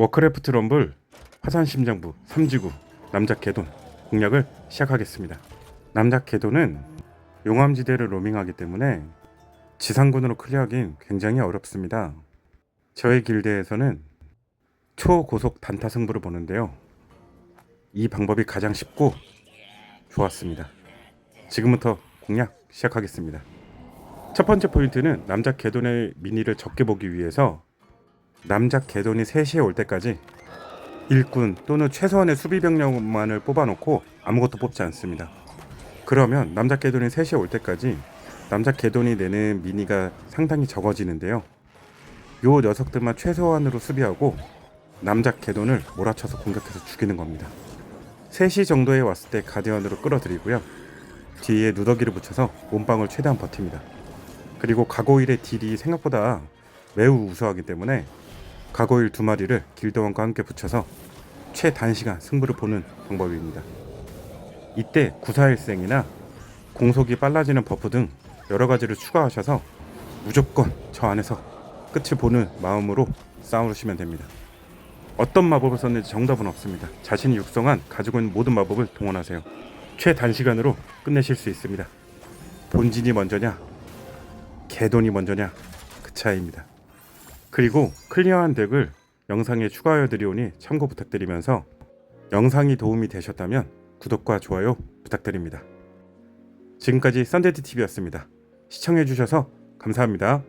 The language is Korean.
워크래프트 럼블 화산심장부 3지구 남자 개돈 공략을 시작하겠습니다. 남자 개돈은 용암지대를 로밍하기 때문에 지상군으로 클리어하긴 굉장히 어렵습니다. 저의 길드에서는 초고속 단타 승부를 보는데요. 이 방법이 가장 쉽고 좋았습니다. 지금부터 공략 시작하겠습니다. 첫 번째 포인트는 남자 개돈의 미니를 적게 보기 위해서 남자 개돈이 3시에 올 때까지 일꾼 또는 최소한의 수비 병력만을 뽑아놓고 아무것도 뽑지 않습니다. 그러면 남자 개돈이 3시에 올 때까지 남자 개돈이 내는 미니가 상당히 적어지는데요. 요 녀석들만 최소한으로 수비하고 남자 개돈을 몰아쳐서 공격해서 죽이는 겁니다. 3시 정도에 왔을 때 가디언으로 끌어들이고요. 뒤에 누더기를 붙여서 몸빵을 최대한 버팁니다. 그리고 가고일의 딜이 생각보다 매우 우수하기 때문에 가고일 두 마리를 길드원과 함께 붙여서 최단시간 승부를 보는 방법입니다. 이때 구사일생이나 공속이 빨라지는 버프 등 여러 가지를 추가하셔서 무조건 저 안에서 끝을 보는 마음으로 싸우시면 됩니다. 어떤 마법을 썼는지 정답은 없습니다. 자신이 육성한 가지고 있는 모든 마법을 동원하세요. 최단시간으로 끝내실 수 있습니다. 본진이 먼저냐, 개돈이 먼저냐 그 차이입니다. 그리고 클리어한 덱을 영상에 추가하여 드리오니 참고 부탁드리면서 영상이 도움이 되셨다면 구독과 좋아요 부탁드립니다. 지금까지 썬데드 TV였습니다. 시청해 주셔서 감사합니다.